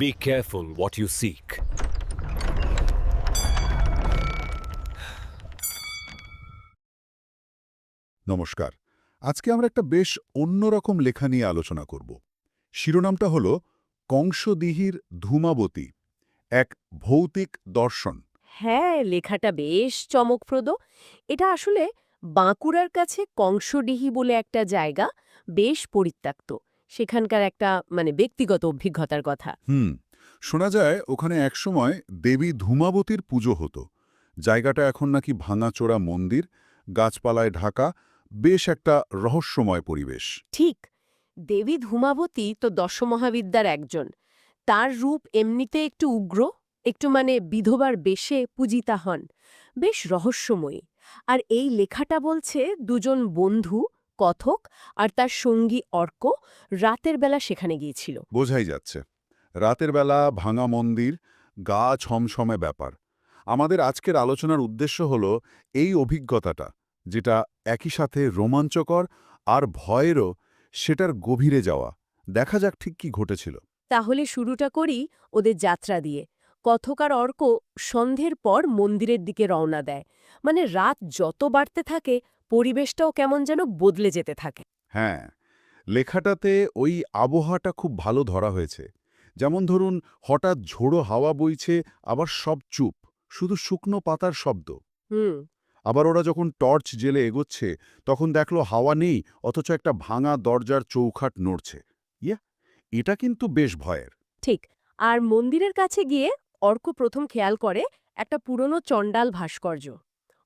Be careful what you seek. নমস্কার। আজকে আমরা একটা বেশ অন্যরকম লেখা নিয়ে আলোচনা করব। শিরোনামটা হল কংসদিহির ধূমাবতী এক ভৌতিক দর্শন। হ্যাঁ লেখাটা বেশ চমকপ্রদ। এটা আসলে বাঁকুড়ার কাছে কংসডিহি বলে একটা জায়গা বেশ পরিত্যক্ত। সেখানকার একটা মানে ব্যক্তিগত অভিজ্ঞতার কথা। হুম শোনা যায় ওখানে একসময় দেবী ধূমাবতীর পুজো হতো। জায়গাটা এখন নাকি ভাঙাচোরা মন্দির গাছপালায় ঢাকা বেশ একটা রহস্যময় পরিবেশ। ঠিক দেবী ধূমাবতী তো দশমহাবিদ্যার একজন। তার রূপ এমনিতে একটু উগ্র একটু মানে বিধবার বেশে পূজিতা হন। বেশ রহস্যময়ী। আর এই লেখাটা বলছে দুজন বন্ধু কথক আর তার সঙ্গী অর্ক রাতের বেলা সেখানে গিয়েছিল। বোঝাই যাচ্ছে। রাতের বেলা ভাঙা মন্দির গা ছমছমে ব্যাপার। আমাদের আজকের আলোচনার উদ্দেশ্য হল এই অভিজ্ঞতাটা যেটা একই সাথে রোমাঞ্চকর আর ভয়েরও সেটার গভীরে যাওয়া। দেখা যাক ঠিক কি ঘটেছিল। তাহলে শুরুটা করি ওদের যাত্রা দিয়ে। কথক আর অর্ক সন্ধ্যের পর মন্দিরের দিকে রওনা দেয়। মানে রাত যত বাড়তে থাকে পরিবেশটাও কেমন যেন বদলে যেতে থাকে। হ্যাঁ লেখাটাতে ওই আবহাওয়াটা খুব ভালো ধরা হয়েছে। যেমন ধরুন হঠাৎ ঝোড়ো হাওয়া বইছে আবার সব চুপ শুধু শুকনো পাতার শব্দ। হুম। আবার ওরা যখন টর্চ জেলে এগোচ্ছে তখন দেখল হাওয়া নেই অথচ একটা ভাঙা দরজার চৌখাট নড়ছে। ইয়া এটা কিন্তু বেশ ভয়ের। ঠিক আর মন্দিরের কাছে গিয়ে অর্ক প্রথম খেয়াল করে একটা পুরনো চণ্ডাল ভাস্কর্য।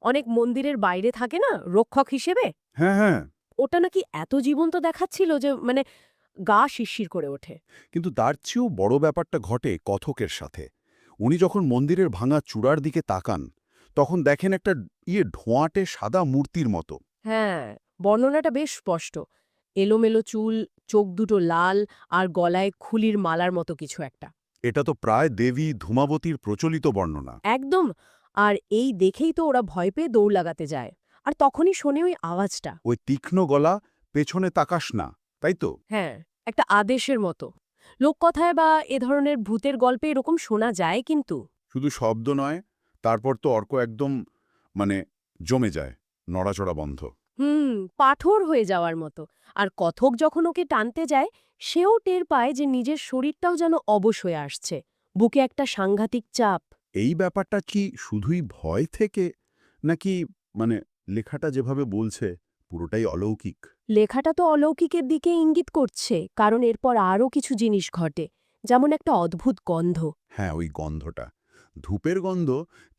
অনেক মন্দিরের বাইরে থাকে না রক্ষক হিসেবে? হ্যাঁ হ্যাঁ। ওটা নাকি এত জীবন্ত দেখাচ্ছিল যে মানে গা শিরশির করে ওঠে। কিন্তু তার চেয়েও বড় ব্যাপারটা ঘটে কথকের সাথে। উনি যখন মন্দিরের ভাঙা চূড়ার দিকে তাকান তখন দেখেন একটা ইয়ে ঢোঁয়াটে সাদা মূর্তির মতো। হ্যাঁ বর্ণনাটা বেশ স্পষ্ট। এলোমেলো চুল চোখ দুটো লাল আর গলায় খুলির মালার মতো কিছু একটা। এটা তো প্রায় দেবী ধূমাবতীর প্রচলিত বর্ণনা। একদম। আর এই দেখেই তো ওরা ভয় পেয়ে দৌড় লাগাতে যায়। আর তখনই শোনে ওই আওয়াজটা। ওই তীক্ষ্ণ গলা পেছনে তাকাস না তাই তো? হ্যাঁ একটা আদেশের মতো। লোককথায় বা এ ধরনের ভূতের গল্পে এরকম শোনা যায় কিন্তু। শুধু শব্দ নয় তারপর তো অর্ক একদম মানে জমে যায় নড়াচড়া বন্ধ। হুম পাথর হয়ে যাওয়ার মতো। আর কথক যখন ওকে টানতে যায় সেও টের পায় যে নিজের শরীরটাও যেন অবশ হয়ে আসছে। বুকে একটা সাংঘাতিক চাপ। এই ব্যাপারটা কি শুধুই ভয় থেকে? নাকি মানে লেখাটা যেভাবে বলছে পুরোটাই অলৌকিক? লেখাটা তো অলৌকিকের দিকে ইঙ্গিত করছে কারণ এরপর আরও কিছু জিনিস ঘটে যেমন একটা অদ্ভুত গন্ধ। হ্যাঁ ওই গন্ধটা। ধূপের গন্ধ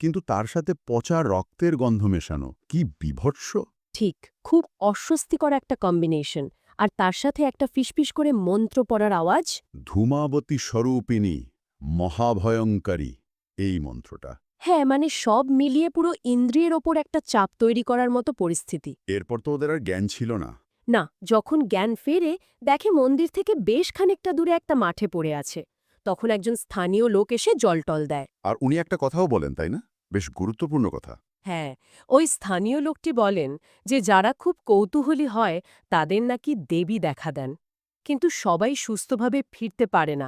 কিন্তু তার সাথে পচা রক্তের গন্ধ মেশানো। কি বিভৎস! ঠিক খুব অস্বস্তিকর একটা কম্বিনেশন আর তার সাথে একটা ফিসফিস করে মন্ত্র পড়ার আওয়াজ? ধূমাবতী স্বরূপিণী মহাভয়ঙ্করী। এই মন্ত্রটা। হ্যাঁ মানে সব মিলিয়ে পুরো ইন্দ্রিয়ের ওপর একটা চাপ তৈরি করার মতো পরিস্থিতি। এরপর তো ওদের আর জ্ঞান ছিল না। না যখন জ্ঞান ফেরে দেখে মন্দির থেকে বেশ খানিকটা দূরে একটা মাঠে পড়ে আছে। তখন একজন স্থানীয় লোক এসে জলটল দেয়। আর উনি একটা কথাও বলেন তাই না? বেশ গুরুত্বপূর্ণ কথা। হ্যাঁ ওই স্থানীয় লোকটি বলেন যে যারা খুব কৌতূহলী হয় তাদের নাকি দেবী দেখা দেন। কিন্তু সবাই সুস্থভাবে ফিরতে পারে না।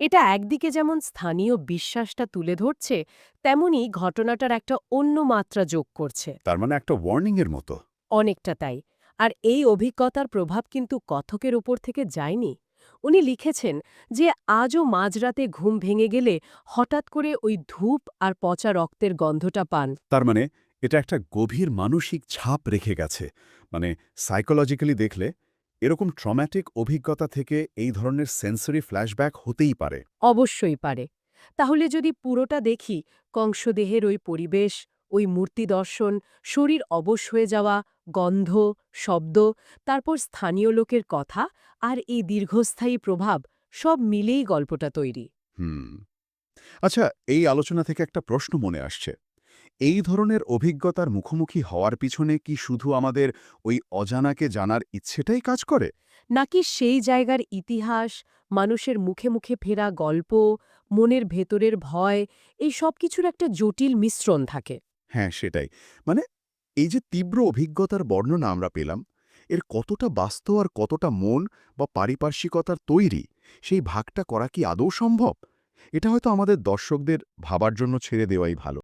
এটা একদিকে যেমন স্থানীয় বিশ্বাসটা তুলে ধরছে তেমনি ঘটনাটার একটা অন্য মাত্রা যোগ করছে। তার মানে একটা ওয়ার্নিংয়ের মতো। অনেকটা তাই। আর এই অভিজ্ঞতার প্রভাব কিন্তু কথকের ওপর থেকে যায়নি। উনি লিখেছেন যে আজও মাঝরাতে ঘুম ভেঙে গেলে হঠাৎ করে ওই ধূপ আর পচা রক্তের গন্ধটা পান। তার মানে এটা একটা গভীর মানসিক ছাপ রেখে গেছে। মানে সাইকোলজিক্যালি দেখলে এরকম ট্রম্যাটিক অভিজ্ঞতা থেকে এই ধরনের সেন্সরি ফ্ল্যাশব্যাক হতেই পারে। অবশ্যই পারে। তাহলে যদি পুরোটা দেখি কংসদেহের ওই পরিবেশ ওই মূর্তি দর্শন শরীর অবশ হয়ে যাওয়া গন্ধ শব্দ তারপর স্থানীয় লোকের কথা আর এই দীর্ঘস্থায়ী প্রভাব সব মিলেই গল্পটা তৈরি। হুম। আচ্ছা এই আলোচনা থেকে একটা প্রশ্ন মনে আসছে। এই ধরনের অভিজ্ঞতার মুখোমুখি হওয়ার পিছনে কি শুধু আমাদের ওই অজানাকে জানার ইচ্ছেটাই কাজ করে? নাকি সেই জায়গার ইতিহাস মানুষের মুখে মুখে ফেরা গল্প মনের ভেতরের ভয় এই সব কিছুর একটা জটিল মিশ্রণ থাকে। হ্যাঁ সেটাই। মানে এই যে তীব্র অভিজ্ঞতার বর্ণনা আমরা পেলাম এর কতটা বাস্তব আর কতটা মন বা পারিপার্শ্বিকতার তৈরি সেই ভাগটা করা কি আদৌ সম্ভব? এটা হয়তো আমাদের দর্শকদের ভাবার জন্য ছেড়ে দেওয়াই ভালো।